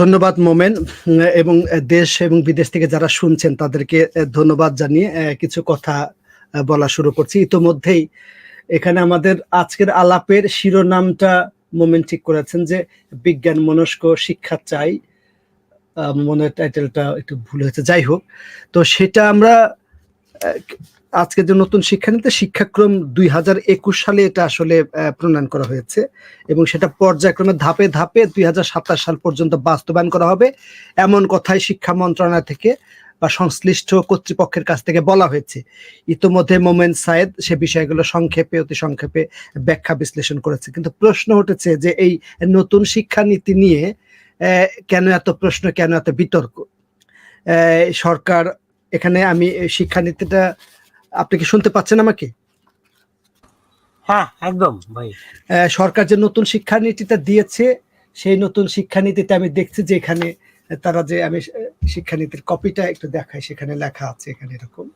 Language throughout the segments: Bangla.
ধন্যবাদ মোমেন এবং দেশ এবং বিদেশ থেকে যারা শুনছেন তাদেরকে ধন্যবাদ জানিয়ে কিছু কথা বলা শুরু করছি। ইতোমধ্যেই এখানে আমাদের আজকের আলাপের শিরোনামটা মোমেন ঠিক করেছেন যে, বিজ্ঞান মনস্ক শিক্ষা চাই। মনে টাইটেলটা একটু ভুল হয়েছে। যাই হোক, তো সেটা আমরা আজকে যে নতুন শিক্ষানীতি, শিক্ষাক্রম দুই হাজার একুশ সালে এটা আসলে প্রণয়ন করা হয়েছে এবং সেটা পর্যায়ক্রমে ধাপে ধাপে দুই হাজার সাতাশ সাল পর্যন্ত বাস্তবায়ন করা হবে। এমন কথাই শিক্ষা মন্ত্রণালয় থেকে বা সংশ্লিষ্ট কর্তৃপক্ষের কাছ থেকে বলা হয়েছে। ইতোমধ্যে মোমেন সায়েদ সে বিষয়গুলো সংক্ষেপে, অতি সংক্ষেপে ব্যাখ্যা বিশ্লেষণ করেছে। কিন্তু প্রশ্ন উঠেছে যে এই নতুন শিক্ষানীতি নিয়ে কেন এত প্রশ্ন, কেন এত বিতর্ক? সরকার, এখানে আমি শিক্ষানীতিটা আপনি কি শুনতে পাচ্ছেন আমাকে? হ্যাঁ একদম ভাই। সরকার যে নতুন শিক্ষানীতিটা দিয়েছে সেই নতুন শিক্ষানীতিতে আমি দেখছি যে এখানে তারা যে আমি শিক্ষানীতির কপিটা একটু দেখাই সেখানে লেখা আছে এখানে এরকম।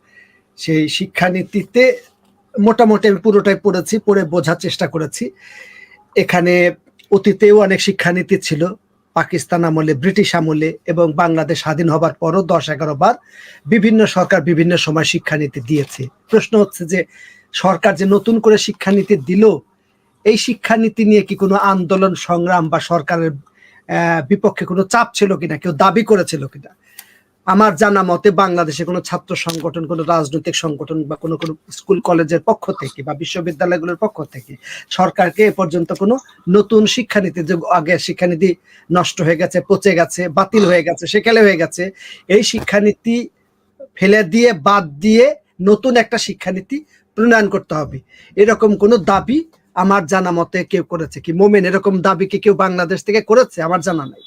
সেই শিক্ষানীতিতে মোটামুটি আমি পুরোটাই পড়েছি পড়ে বোঝার চেষ্টা করেছি। এখানে অতীতেও অনেক শিক্ষানীতি ছিল। পাকিস্তান আমলে, ব্রিটিশ আমলে এবং বাংলাদেশ স্বাধীন হবার পরও দশ এগারো বার বিভিন্ন সরকার বিভিন্ন সময় শিক্ষানীতি দিয়েছে। প্রশ্ন হচ্ছে যে, সরকার যে নতুন করে শিক্ষানীতি দিল, এই শিক্ষানীতি নিয়ে কি কোনো আন্দোলন, সংগ্রাম বা সরকারের বিপক্ষে কোনো চাপ ছিল কিনা? কেউ দাবি করেছিল কিনা? আমার জানা মতে বাংলাদেশে কোনো ছাত্র সংগঠন, কোনো রাজনৈতিক সংগঠন বা কোনো কোনো স্কুল, কলেজের পক্ষ থেকে বা বিশ্ববিদ্যালয়গুলোর পক্ষ থেকে সরকারকে এ পর্যন্ত কোনো নতুন শিক্ষানীতি যে আগে শিক্ষানীতি নষ্ট হয়ে গেছে, পচে গেছে, বাতিল হয়ে গেছে, সেকালে হয়ে গেছে, এই শিক্ষানীতি ফেলে দিয়ে, বাদ দিয়ে নতুন একটা শিক্ষানীতি প্রণয়ন করতে হবে। এরকম কোনো দাবি আমার জানা মতে কেউ করেছে কি? মোমেন, এরকম দাবি কি কেউ বাংলাদেশ থেকে করেছে? আমার জানা নাই।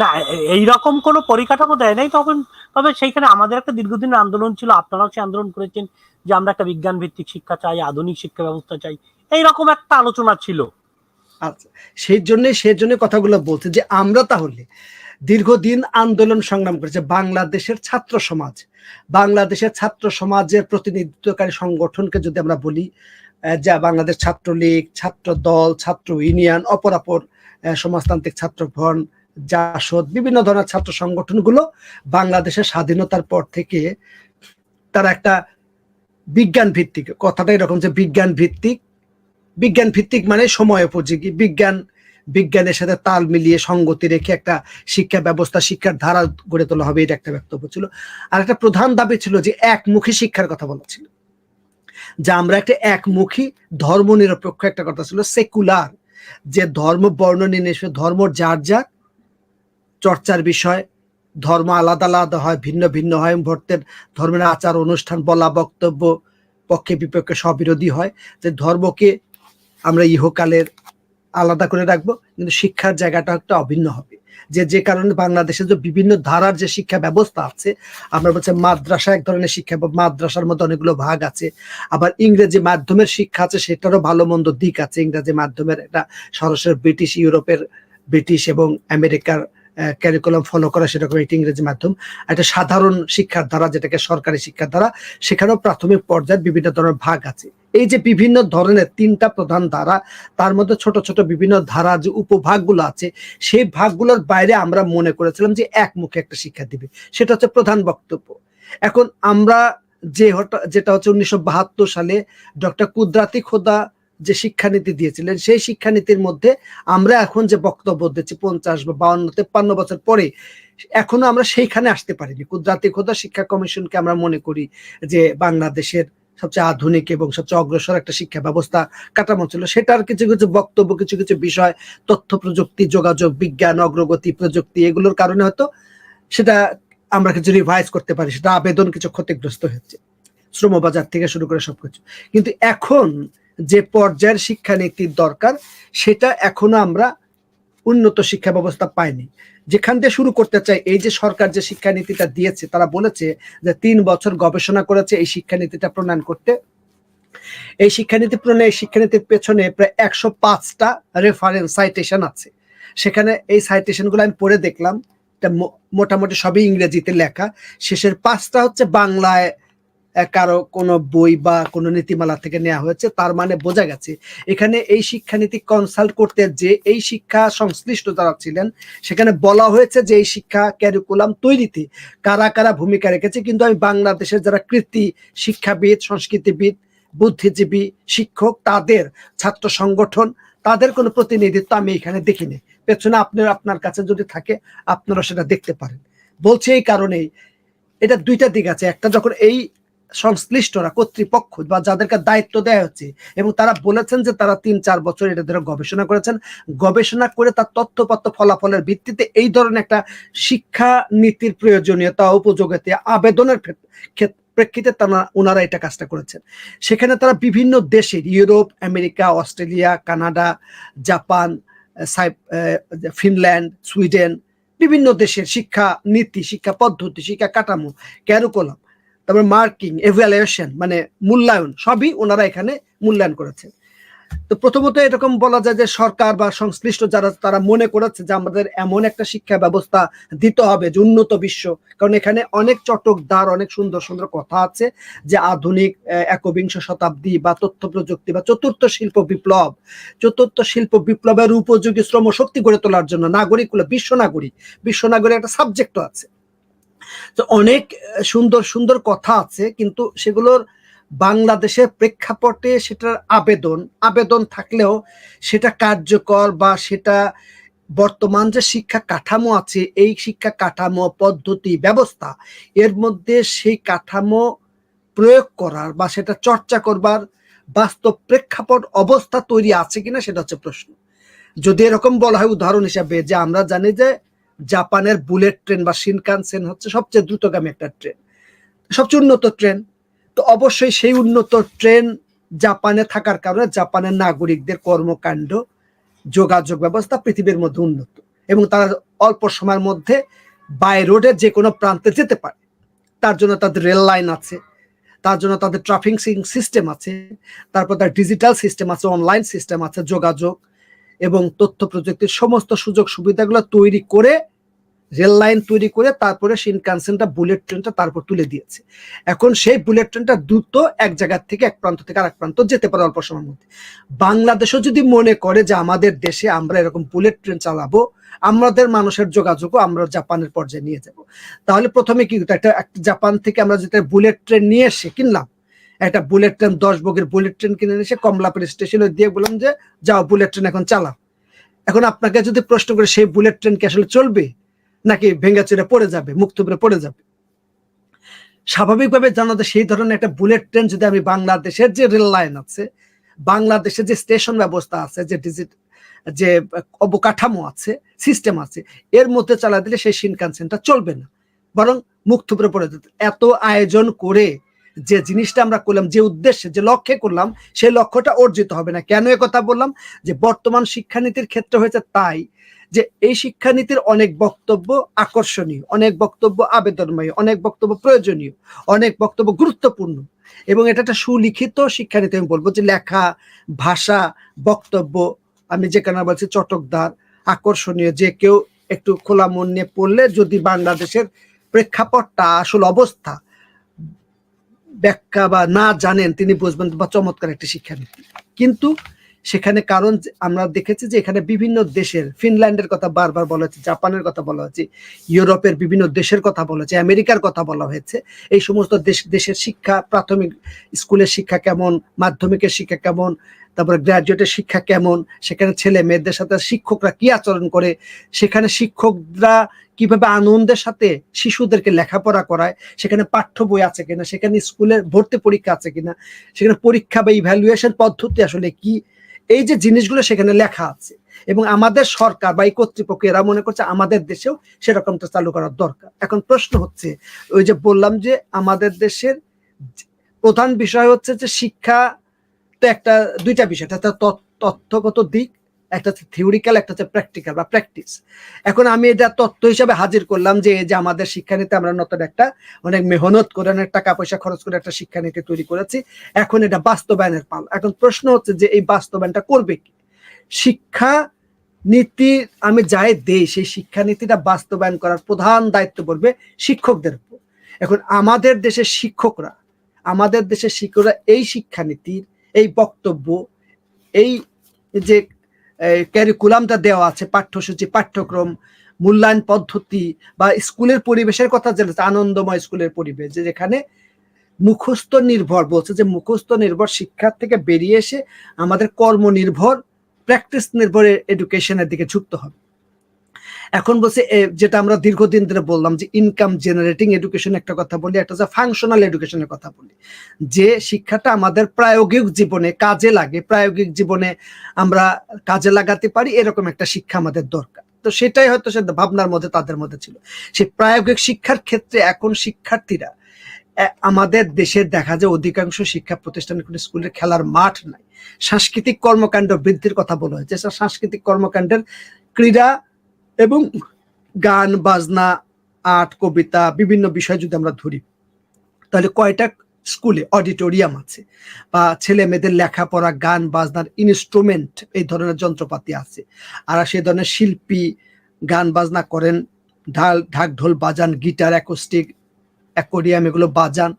না এইরকম কোনো পরিকাঠামো দেয় নাই। তখন, তবে সেইখানে আমাদের একটা দীর্ঘদিনের আন্দোলন ছিল। আপনারাও সে আন্দোলন করেছেন যে আমরা একটা বিজ্ঞান ভিত্তিক শিক্ষা চাই, আধুনিক শিক্ষা ব্যবস্থা চাই। এইরকম একটা আলোচনা ছিল। আচ্ছা সেই জন্য সেই জন্য কথাগুলো বলছে যে আমরা তাহলে দীর্ঘদিন আন্দোলন সংগ্রাম করেছে। বাংলাদেশের ছাত্র সমাজ, বাংলাদেশের ছাত্র সমাজের প্রতিনিধিত্বকারী সংগঠনকে যদি আমরা বলি যা বাংলাদেশ ছাত্রলীগ ছাত্র দল ছাত্র ইউনিয়ন, অপরাপর সমাজতান্ত্রিক ছাত্র ফ্রন্ট জাসদ, বিভিন্ন ধরনের ছাত্র সংগঠনগুলো বাংলাদেশের স্বাধীনতার পর থেকে তারা একটা বিজ্ঞান ভিত্তিক, কথাটা এরকম যে বিজ্ঞান ভিত্তিক। বিজ্ঞান ভিত্তিক মানে সময় উপযোগী। বিজ্ঞান, বিজ্ঞানের সাথে তাল মিলিয়ে সঙ্গতি রেখে একটা শিক্ষা ব্যবস্থা, শিক্ষার ধারা গড়ে তোলা হবে, এটা একটা বক্তব্য ছিল। আর একটা প্রধান দাবি ছিল যে একমুখী শিক্ষার কথা বলা ছিল। যে আমরা একটা একমুখী ধর্ম নিরপেক্ষ একটা কথা ছিল, সেকুলার। যে ধর্ম, বর্ণ নির্বিশেষে ধর্ম যার যার চর্চার বিষয়। ধর্ম আলাদা আলাদা হয়, ভিন্ন ভিন্ন হয়। ভর্তের ধর্মের আচার, অনুষ্ঠান, বলা, বক্তব্য পক্ষে বিপক্ষে স্ববিরোধী হয়। যে ধর্মকে আমরা ইহকালের আলাদা করে রাখব, কিন্তু শিক্ষার জায়গাটা একটা অভিন্ন হবে। যে যে কারণে বাংলাদেশে যে বিভিন্ন ধারার যে শিক্ষা ব্যবস্থা আছে, আমরা বলছি মাদ্রাসা এক ধরনের শিক্ষা মাদ্রাসার মধ্যে অনেকগুলো ভাগ আছে। আবার ইংরেজি মাধ্যমের শিক্ষা আছে, সেটারও ভালো মন্দ দিক আছে। ইংরেজি মাধ্যমের একটা সরাসরি ব্রিটিশ, ইউরোপের ব্রিটিশ এবং আমেরিকার ক্যারিকুলাম ফলো করা সেরকম একটি ইংরেজি মাধ্যম। একটা সাধারণ শিক্ষার ধারা যেটাকে সরকারি শিক্ষার ধারা সেখানেও প্রাথমিক পর্যায়ে বিভিন্ন ধরনের ভাগ আছে। এই যে বিভিন্ন ধরনের তিনটা প্রধান ধারা, তার মধ্যে ছোট ছোট বিভিন্ন ধারা যে উপভাগগুলো আছে, সেই ভাগগুলোর বাইরে আমরা মনে করেছিলাম যে একমুখে একটা শিক্ষা দিবে। সেটা হচ্ছে প্রধান বক্তব্য। এখন আমরা যে যেটা হচ্ছে উনিশশো বাহাত্তর সালে ডক্টর কুদরাতি খোদা যে শিক্ষানীতি দিয়েছিলেন, সেই শিক্ষানীতির মধ্যে আমরা এখন যে বক্তব্য দিচ্ছি, পঞ্চাশ বা বাউন্ন, তেপ্পান্ন বছর পরে, এখনও আমরা সেইখানে আসতে পারিনি। কুদরাতি খোদা শিক্ষা কমিশনকে আমরা মনে করি যে বাংলাদেশের সবচেয়ে আধুনিক এবং সবচেয়ে অগ্রসর একটা শিক্ষা ব্যবস্থা কাঠামো ছিল। সেটার কিছু কিছু বক্তব্য, কিছু কিছু বিষয়, তথ্য প্রযুক্তি, যোগাযোগ, বিজ্ঞান, অগ্রগতি প্রযুক্তি, এগুলোর কারণে হয়তো সেটা আমরা কিছু রিভাইজ করতে পারি, সেটা আবেদন কিছু ক্ষতিগ্রস্ত হচ্ছে, শ্রমবাজার থেকে শুরু করে সবকিছু। কিন্তু এখন যে পর্যায়ের শিক্ষানীতির দরকার, সেটা এখনও আমরা উন্নত শিক্ষা ব্যবস্থা পাইনি। যেখান দিয়ে শুরু করতে চাই, এই যে সরকার যে শিক্ষানীতিটা দিয়েছে, তারা বলেছে যে তিন বছর গবেষণা করেছে এই শিক্ষানীতিটা প্রণয়ন করতে। এই শিক্ষানীতি প্রণয়, এই শিক্ষানীতির পেছনে প্রায় একশো পাঁচটা রেফারেন্স সাইটেশন আছে। সেখানে এই সাইটেশনগুলো আমি পড়ে দেখলাম মোটামুটি সবই ইংরেজিতে লেখা। শেষের পাঁচটা হচ্ছে বাংলায় কারও কোনো বই বা কোনো নীতিমালা থেকে নেওয়া হয়েছে, তার মানে বোঝা গেছে এখানে এই শিক্ষানীতি কনসাল্ট করতে যে এই শিক্ষা সংশ্লিষ্ট যারা ছিলেন, সেখানে বলা হয়েছে যে এই শিক্ষা ক্যারিকুলাম তৈরিতে কারা কারা ভূমিকা রেখেছে। কিন্তু আমি বাংলাদেশের যারা কৃতি, শিক্ষাবিদ, সংস্কৃতিবিদ, বুদ্ধিজীবী, শিক্ষক, তাদের ছাত্র সংগঠন, তাদের কোনো প্রতিনিধিত্ব আমি এখানে দেখিনি। পেছনে আপনার আপনার কাছে যদি থাকে আপনারা সেটা দেখতে পারেন। বলছে এই কারণেই। এটা দুইটা দিক আছে। একটা যখন এই সংশ্লিষ্টরা, কর্তৃপক্ষ বা যাদেরকে দায়িত্ব দেওয়া হচ্ছে এবং তারা বলেছেন যে তারা তিন, চার বছর এটা ধরে গবেষণা করেছেন। গবেষণা করে তার তথ্যপত্র ফলাফলের ভিত্তিতে এই ধরনের একটা শিক্ষা নীতির প্রয়োজনীয়তা, উপযোগিতা, আবেদনের ক্ষেত- ক্ষেত- প্রেক্ষিতে তারা ওনারা এটা কাজটা করেছেন। সেখানে তারা বিভিন্ন দেশের Europe, America, Australia, Canada, Japan Finland, Sweden, বিভিন্ন দেশের শিক্ষা নীতি, শিক্ষা পদ্ধতি, শিক্ষা কাঠামো, ক্যারুকুলাম তারপরে মার্কিং এভ্যালুয়েশন মানে মূল্যায়ন, সবই ওনারা এখানে মূল্যায়ন করেছেন। তো প্রথমত এরকম বলা যায় যে সরকার বা সংশ্লিষ্ট যারা, তারা মনে করেছে যে আমাদের এমন একটা শিক্ষা ব্যবস্থা দিতে হবে যে উন্নত বিশ্ব, কারণ এখানে অনেক চটকদার অনেক সুন্দর সুন্দর কথা আছে যে আধুনিক একবিংশ শতাব্দী বা তথ্য প্রযুক্তি বা চতুর্থ শিল্প বিপ্লব। চতুর্থ শিল্প বিপ্লবের উপযোগী শ্রম শক্তি গড়ে তোলার জন্য নাগরিক হলো বিশ্ব নাগরিক। বিশ্ব নাগরিক একটা সাবজেক্টও আছে। তো অনেক সুন্দর সুন্দর কথা আছে, কিন্তু সেগুলোর বাংলাদেশের প্রেক্ষাপটে সেটার আবেদন আবেদন থাকলেও সেটা কার্যকর বা সেটা বর্তমান যে শিক্ষা কাঠামো আছে, এই শিক্ষা কাঠামো, পদ্ধতি, ব্যবস্থা, এর মধ্যে সেই কাঠামো প্রয়োগ করার বা সেটা চর্চা করবার বাস্তব প্রেক্ষাপট অবস্থা তৈরি আছে কিনা সেটা হচ্ছে প্রশ্ন। যদি এরকম বলা হয় উদাহরণ হিসাবে যে আমরা জানি যে জাপানের বুলেট ট্রেন বা শিনকানসেন হচ্ছে সবচেয়ে দ্রুতগামী একটা ট্রেন। সবচেয়ে উন্নত ট্রেন। তো অবশ্যই সেই উন্নত ট্রেন জাপানে থাকার কারণে জাপানের নাগরিকদের কর্মকাণ্ড, যোগাযোগ ব্যবস্থা পৃথিবীর মধ্যে উন্নত এবং তারা অল্প সময়ের মধ্যে বাই রোডে যে কোনো প্রান্তে যেতে পারে। তার জন্য তাদের রেল লাইন আছে, তার জন্য তাদের ট্রাফিক সিস্টেম আছে, তারপর তার ডিজিটাল সিস্টেম আছে, অনলাইন সিস্টেম আছে, যোগাযোগ এবং তথ্য প্রযুক্তির সমস্ত সুযোগ সুবিধাগুলো তৈরি করে, রেল লাইন তৈরি করে তারপরে শিনকানসেনটা বুলেট ট্রেনটা তারপর তুলে দিয়েছে। এখন সেই বুলেট ট্রেনটা দ্রুত এক জায়গা থেকে এক প্রান্ত থেকে আরেক প্রান্ত যেতে পারে অল্প সময়ের মধ্যে। বাংলাদেশও যদি মনে করে যে আমাদের দেশে আমরা এরকম বুলেট ট্রেন চালাবো, আমাদের মানুষের যোগাযোগও আমরা জাপানের পর্যায়ে নিয়ে যাব। তাহলে প্রথমে কি, একটা জাপান থেকে আমরা যেটা বুলেট ট্রেন নিয়ে এসে কিনলাম একটা বুলেট ট্রেন দশ বগের বুলেট ট্রেন কিনে এসে কমলাপুর স্টেশনে দিয়ে বললাম যে, যাও বুলেট ট্রেন এখন চালাও। এখন আপনাকে যদি প্রশ্ন করে সেই বুলেট ট্রেন কি আসলে চলবে, নাকি ভেঙে চুরে পড়ে যাবে, মুক্ত করে পড়ে যাবে? স্বাভাবিকভাবে জানা যায় সেই ধরনের একটা বুলেট ট্রেন যদি আমি বাংলাদেশের যে রেল লাইন আছে, বাংলাদেশের যে স্টেশন ব্যবস্থা আছে, যে ডিজিট যে অবকাঠামো আছে সিস্টেম আছে, এর মধ্যে চালা দিলে সেই শিনকানসেনটা চলবে না। বরং মুক্ত উপরে পড়ে যেত এত আয়োজন করে যে জিনিসটা আমরা করলাম, যে উদ্দেশ্যে, যে লক্ষ্যে করলাম, সেই লক্ষ্যটা অর্জিত হবে না। কেন কথা বললাম? যে বর্তমান শিক্ষানীতির ক্ষেত্রে হয়েছে তাই যে এই শিক্ষানীতির অনেক বক্তব্য আকর্ষণীয়, অনেক বক্তব্য আবেদনময়, অনেক বক্তব্য প্রয়োজনীয়, অনেক বক্তব্য গুরুত্বপূর্ণ। এবং এটা একটা সুলিখিত শিক্ষানীতি, আমি বলব যে লেখা, ভাষা, বক্তব্য, আমি যেখানে বলছি চটকদার, আকর্ষণীয়, যে কেউ একটু খোলা মন নিয়ে পড়লে যদি বাংলাদেশের প্রেক্ষাপটটা, আসল অবস্থা ব্যাখ্যা বা না জানেন তিনি বুঝবেন বা চমৎকার একটি শিক্ষানীতি। কিন্তু সেখানে কারণ আমরা দেখেছি যে এখানে বিভিন্ন দেশের, ফিনল্যান্ডের কথা বারবার বলা হয়েছে জাপানের কথা বলা হয়েছে ইউরোপের বিভিন্ন দেশের কথা বলা হয়েছে আমেরিকার কথা বলা হয়েছে। এই সমস্ত দেশ, দেশের শিক্ষা, প্রাথমিক স্কুলের শিক্ষা কেমন, মাধ্যমিকের শিক্ষা কেমন তারপরে গ্রাজুয়েটের শিক্ষা কেমন? সেখানে ছেলে মেয়েদের সাথে শিক্ষকরা কি আচরণ করে? সেখানে শিক্ষকরা কীভাবে আনন্দের সাথে শিশুদেরকে লেখাপড়া করায়? সেখানে পাঠ্য বই আছে কিনা? সেখানে স্কুলের ভর্তি পরীক্ষা আছে কিনা? সেখানে পরীক্ষা বা ইভ্যালুয়েশন পদ্ধতি আসলে কি? এই যে জিনিসগুলো সেখানে লেখা আছে। এবং আমাদের সরকার বা এই কর্তৃপক্ষ এরা মনে করছে আমাদের দেশেও সেরকমটা চালু করার দরকার। এখন প্রশ্ন হচ্ছে, ওই যে বললাম যে আমাদের দেশের প্রধান বিষয় হচ্ছে যে শিক্ষা একটা, দুইটা বিষয়। একটা তথ্য- তথ্যগত দিক, একটা হচ্ছে থিওরিক্যাল একটা হচ্ছে প্র্যাকটিক্যাল বা প্র্যাকটিস এখন আমি এটা তথ্য হিসাবে হাজির করলাম যে যে আমাদের শিক্ষানীতি, আমরা নতুন একটা অনেক মেহনত করে, অনেক টাকা পয়সা খরচ করে একটা শিক্ষানীতি তৈরি করেছি। এখন এটা বাস্তবায়নের পাল। এখন প্রশ্ন হচ্ছে যে, এই বাস্তবায়নটা করবে কি? শিক্ষা নীতি আমি যাই দেই, সেই শিক্ষানীতিটা বাস্তবায়ন করার প্রধান দায়িত্ব পড়বে শিক্ষকদের উপর। এখন আমাদের দেশের শিক্ষকরা, আমাদের দেশের শিক্ষকরা এই শিক্ষানীতির এই বক্তব্য, এই যে ক্যারিকুলামটা দেওয়া আছে, পাঠ্যসূচি, পাঠ্যক্রম, মূল্যায়ন পদ্ধতি বা স্কুলের পরিবেশের কথা যেটা আনন্দময় স্কুলের পরিবেশ, যে যেখানে মুখস্থ নির্ভর বলছে যে মুখস্থ নির্ভর শিক্ষার থেকে বেরিয়ে এসে আমাদের কর্মনির্ভর প্র্যাকটিস নির্ভর এডুকেশনের দিকে যুক্ত হবে। এখন বলছে যেটা আমরা দীর্ঘদিন ধরে বললাম যে ইনকাম জেনারেটিং এডুকেশন একটা কথা বলি, একটা হচ্ছে ফাংশনাল এডুকেশনের কথা বলি। যে শিক্ষাটা আমাদের প্রায়োগিক জীবনে কাজে লাগে, প্রায়োগিক জীবনে আমরা কাজে লাগাতে পারি, এরকম একটা শিক্ষা আমাদের দরকার। তো সেটাই হয়তো সে ভাবনার মধ্যে, তাদের মধ্যে ছিল। সেই প্রায়োগিক শিক্ষার ক্ষেত্রে এখন শিক্ষার্থীরা আমাদের দেশে দেখা যায় অধিকাংশ শিক্ষা প্রতিষ্ঠানে কোনো স্কুলের খেলার মাঠ নাই। সাংস্কৃতিক কর্মকাণ্ড বৃদ্ধির কথা বলা হয়েছে। সাংস্কৃতিক কর্মকাণ্ডের ক্রীড়া এবং গান, বাজনা, আর্ট, কবিতা, বিভিন্ন বিষয় যদি আমরা ধরি, তাহলে কয়টা স্কুলে অডিটোরিয়াম আছে বা ছেলে মেয়েদের লেখাপড়া, গান, বাজনার ইনস্ট্রুমেন্ট এই ধরনের যন্ত্রপাতি আছে। আর সেই ধরনের শিল্পী গান, বাজনা করেন, ঢাল ঢাক ঢোল বাজান, গিটার অ্যাকোস্টিক অ্যাকোরিয়াম এগুলো বাজান।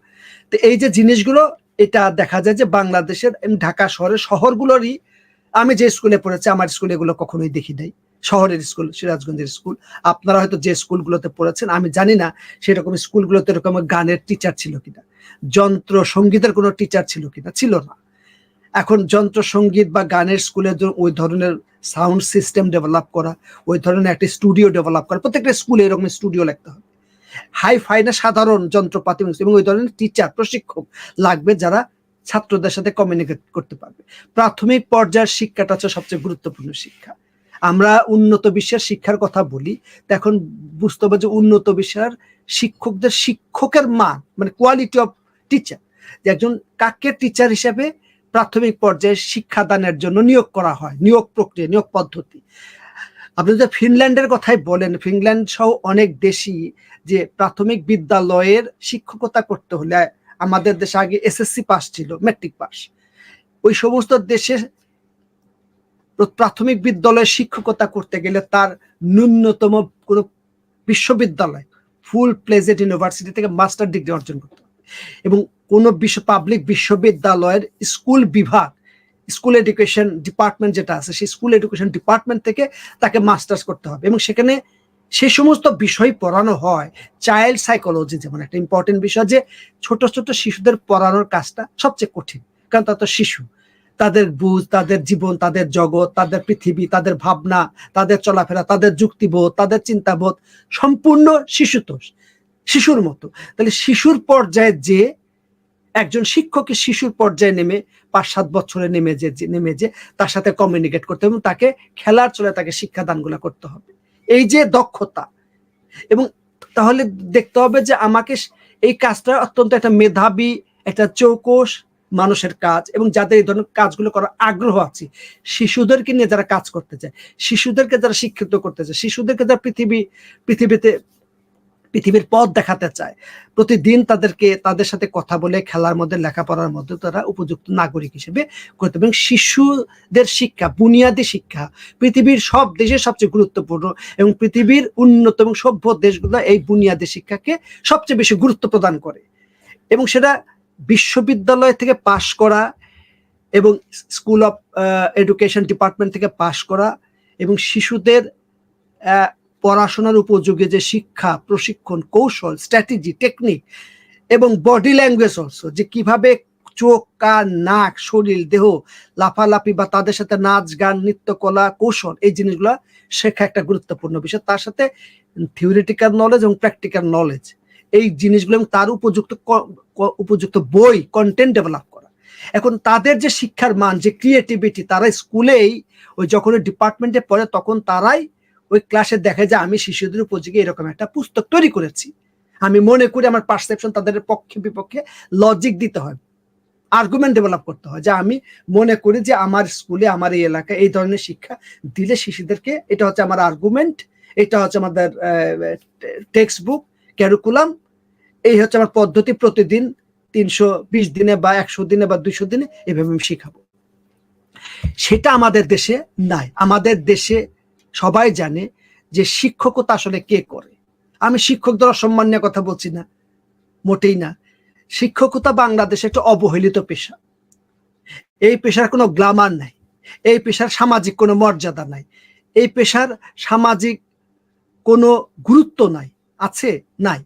তো এই যে জিনিসগুলো, এটা দেখা যায় যে বাংলাদেশের, ঢাকা শহরের শহরগুলোরই, আমি যে স্কুলে পড়েছি, আমার স্কুলে এগুলো কখনোই দেখি নাই। শহরের স্কুল, সিরাজগঞ্জের স্কুল। আপনারা হয়তো যে স্কুলগুলোতে পড়েছেন, আমি জানি না সেরকম স্কুলগুলোতে এরকম গানের টিচার ছিল কিনা। যন্ত্র সঙ্গীতের কোনো টিচার ছিল কিনা? ছিল না। এখন যন্ত্র সংগীত বা গানের স্কুলে ওই ধরনের সাউন্ড সিস্টেম ডেভেলপ করা, ওই ধরনের একটা স্টুডিও ডেভেলপ করা, প্রত্যেকটা স্কুলে এরকম স্টুডিও লাগতে হবে। হাই ফাই না সাধারণ যন্ত্রপাতি এবং ওই ধরনের টিচার প্রশিক্ষক লাগবে যারা ছাত্রদের সাথে কমিউনিকেট করতে পারবে। প্রাথমিক পর্যায়ের শিক্ষাটা হচ্ছে সবচেয়ে গুরুত্বপূর্ণ শিক্ষা। আমরা উন্নত বিশ্বের শিক্ষার কথা বলি, তো এখন বুঝতে হবে যে উন্নত বিশ্বের শিক্ষকদের শিক্ষকের মান মানে কোয়ালিটি অফ টিচার যে একজন কাকে টিচার হিসেবে প্রাথমিক পর্যায়ে শিক্ষাদানের জন্য নিয়োগ করা হয়, নিয়োগ প্রক্রিয়া, নিয়োগ পদ্ধতি। আপনি যদি ফিনল্যান্ডের কথাই বলেন, ফিনল্যান্ড সহ অনেক দেশই যে প্রাথমিক বিদ্যালয়ের শিক্ষকতা করতে হলে আমাদের দেশে আগে এসএসসি পাস ছিল মেট্রিক পাস ওই সমস্ত দেশে প্রাথমিক বিদ্যালয়ে শিক্ষকতা করতে গেলে তার ন্যূনতম কোনো বিশ্ববিদ্যালয় ফুল প্লেজেড ইউনিভার্সিটি থেকে মাস্টার ডিগ্রি অর্জন করতে হবে। এবং কোনো বিশ্ব পাবলিক বিশ্ববিদ্যালয়ের স্কুল বিভাগ, স্কুল এডুকেশন ডিপার্টমেন্ট যেটা আছে, সেই স্কুল এডুকেশন ডিপার্টমেন্ট থেকে তাকে মাস্টার্স করতে হবে। এবং সেখানে সে সমস্ত বিষয় পড়ানো হয়, চাইল্ড সাইকোলজি যেমন একটা ইম্পর্টেন্ট বিষয় যে ছোট ছোট শিশুদের পড়ানোর কাজটা সবচেয়ে কঠিন, কারণ তারা তো শিশু। তাদের বুঝ, তাদের জীবন, তাদের জগৎ, তাদের পৃথিবী, তাদের ভাবনা, তাদের চলাফেরা, তাদের যুক্তিবোধ, তাদের চিন্তাবোধ সম্পূর্ণ শিশুতোষ, শিশুর মতো। তাহলে শিশুর পর্যায়ে যে, একজন শিক্ষকের শিশুর পর্যায়ে নেমে পাঁচ, সাত বছরে নেমে যে নেমে যে, তার সাথে কমিউনিকেট করতে হবে এবং তাকে খেলার চলে তাকে শিক্ষাদানগুলো করতে হবে। এই যে দক্ষতা, এবং তাহলে দেখতে হবে যে আমাকে এই কাজটা অত্যন্ত একটা মেধাবী, একটা চৌকস মানুষের কাজ এবং যাদের এই ধরনের কাজগুলো করার আগ্রহ আছে, শিশুদেরকে নিয়ে যারা কাজ করতে চায়, শিশুদেরকে যারা শিক্ষিত করতে চায়, শিশুদেরকে যারা পৃথিবী, পৃথিবীতে, পৃথিবীর পথ দেখাতে চায়, প্রতিদিন তাদেরকে, তাদের সাথে কথা বলে, খেলার মধ্যে, লেখাপড়ার মধ্যে তারা উপযুক্ত নাগরিক হিসেবে করতে এবং শিশুদের শিক্ষা, বুনিয়াদী শিক্ষা পৃথিবীর সব দেশে সবচেয়ে গুরুত্বপূর্ণ এবং পৃথিবীর উন্নত এবং সভ্য দেশগুলো এই বুনিয়াদী শিক্ষাকে সবচেয়ে বেশি গুরুত্ব প্রদান করে। এবং সেটা বিশ্ববিদ্যালয় থেকে পাশ করা এবং স্কুল অফ এডুকেশন ডিপার্টমেন্ট থেকে পাশ করা এবং শিশুদের পড়াশোনার উপযোগী যে শিক্ষা, প্রশিক্ষণ, কৌশল, স্ট্র্যাটেজি, টেকনিক এবং বডি ল্যাঙ্গুয়েজ অলসো যে কীভাবে চোখ, কান, নাক, শরীর, দেহ লাফালাফি বা তাদের সাথে নাচ, গান নৃত্যকলা কৌশল এই জিনিসগুলো শেখা একটা গুরুত্বপূর্ণ বিষয়। তার সাথে থিওরিটিক্যাল নলেজ এবং প্র্যাকটিক্যাল নলেজ এই জিনিসগুলো এবং তার উপযুক্ত উপযুক্ত বই কন্টেন্ট ডেভেলপ করা। এখন তাদের যে শিক্ষার মান, যে ক্রিয়েটিভিটি তারা স্কুলেই ওই যখন ডিপার্টমেন্টে পড়ে, তখন তারাই ওই ক্লাসে দেখে যে আমি শিশুদের উপযোগী এরকম একটা পুস্তক তৈরি করেছি। আমি মনে করি আমার পারসেপশন তাদের পক্ষে বিপক্ষে লজিক দিতে হয়। আর্গুমেন্ট ডেভেলপ করতে হয় যে আমি মনে করি যে আমার স্কুলে, আমার এই এলাকায় এই ধরনের শিক্ষা দিলে শিশুদেরকে এটা হচ্ছে আমার আর্গুমেন্ট এটা হচ্ছে আমাদের টেক্সট বুক ক্যারিকুলাম এই হচ্ছে আমার পদ্ধতি, প্রতিদিন তিনশো বিশ দিনে বা একশো দিনে বা দুইশো দিনে এভাবে আমি শিখাবো। সেটা আমাদের দেশে নাই। আমাদের দেশে সবাই জানে যে শিক্ষকতা আসলে কে করে। আমি শিক্ষকদের সম্মান নিয়ে কথা বলছি না, মোটেই না। শিক্ষকতা বাংলাদেশে একটা অবহেলিত পেশা। এই পেশার কোনো গ্লামার নাই। এই পেশার সামাজিক কোনো মর্যাদা নাই। এই পেশার সামাজিক কোনো গুরুত্ব নাই, আছে? নাই।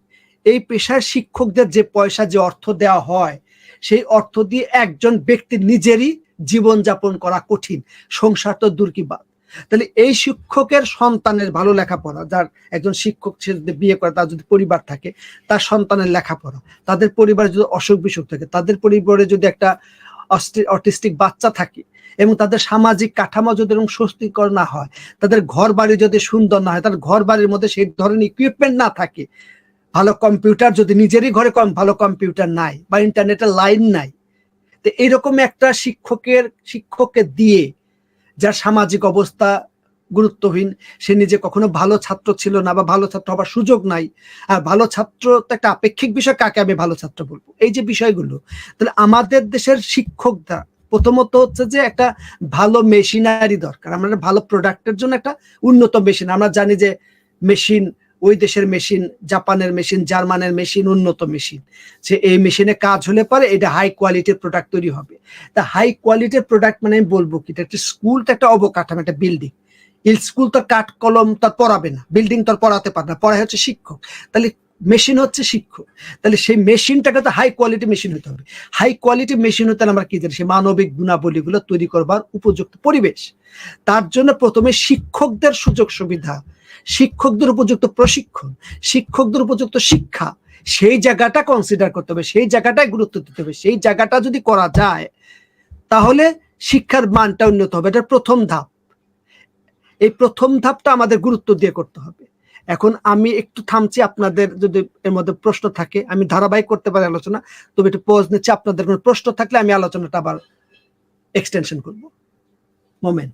এই পেশার শিক্ষকদের যে পয়সা, যে অর্থ দেওয়া হয়, সেই অর্থ দিয়ে একজন ব্যক্তির নিজেরই জীবনযাপন করা কঠিন। সংসার তো দূর কি বাদ তাহলে এই শিক্ষকের সন্তানের ভালো লেখাপড়া, যার একজন শিক্ষক সে যদি বিয়ে করে, তার যদি পরিবার থাকে, তার সন্তানের লেখাপড়া, তাদের পরিবারে যদি অসুখ বিসুখ থাকে, তাদের পরিবারে যদি একটা অটিস্টিক বাচ্চা থাকে এবং তাদের সামাজিক কাঠামো যদি এরকম স্বস্তিকর না হয়, তাদের ঘর বাড়ি যদি সুন্দর না হয় তাদের ঘর বাড়ির মধ্যে সেই ধরনের ইকুইপমেন্ট না থাকে ভালো কম্পিউটার যদি নিজেরই ঘরে কম, ভালো কম্পিউটার নাই বা ইন্টারনেটের লাইন নাই, তো এইরকম একটা শিক্ষকের, শিক্ষককে দিয়ে যার সামাজিক অবস্থা গুরুত্বহীন, সে নিজে কখনো ভালো ছাত্র ছিল না বা ভালো ছাত্র হবার সুযোগ নাই, আর ভালো ছাত্র তো একটা আপেক্ষিক বিষয়, কাকে আমি ভালো ছাত্র বলব? এই যে বিষয়গুলো, তাহলে আমাদের দেশের শিক্ষকরা প্রথমত হচ্ছে যে একটা ভালো মেশিনারি দরকার, আমরা ভালো প্রোডাক্টের জন্য একটা উন্নত মেশিন আমরা জানি যে মেশিন ওই দেশের মেশিন, জাপানের মেশিন, জার্মানের মেশিন, উন্নত মেশিন। যে এই মেশিনে কাজ হলে পরে এটা হাই কোয়ালিটির প্রোডাক্ট তৈরি হবে। তা হাই কোয়ালিটির প্রোডাক্ট মানে আমি বলব কি, এটা একটা স্কুল তো একটা অবকাঠামো, একটা বিল্ডিং স্কুল তো কাঠ, কলম তার পড়াবে না বিল্ডিং তো পড়াতে পারবে না, পড়ায় হচ্ছে শিক্ষক। তাহলে মেশিন হচ্ছে শিক্ষক। তাহলে সেই মেশিনটাকে তো হাই কোয়ালিটি মেশিন হতে হবে। হাই কোয়ালিটি মেশিন হতে আমরা কি জানি? সেই মানবিক গুণাবলীগুলো তৈরি করবার উপযুক্ত পরিবেশ। তার জন্য প্রথমে শিক্ষকদের সুযোগ সুবিধা, শিক্ষকদের উপযুক্ত প্রশিক্ষণ, শিক্ষকদের উপযুক্ত শিক্ষা, সেই জায়গাটা কনসিডার করতে হবে, সেই জায়গাটায় গুরুত্ব দিতে হবে, সেই জায়গাটা যদি করা যায়, তাহলে শিক্ষার মানটা উন্নত হবে। এটা প্রথম ধাপ। এই প্রথম ধাপটা আমাদের গুরুত্ব দিয়ে করতে হবে। এখন আমি একটু থামছি, আপনাদের যদি এর মধ্যে প্রশ্ন থাকে, আমি ধারাবাহিক করতে পারি আলোচনা, তবে একটু পজ নিচ্ছি, আপনাদের কোনো প্রশ্ন থাকলে আমি আলোচনাটা আবার এক্সটেনশন করব। মোমেন্ট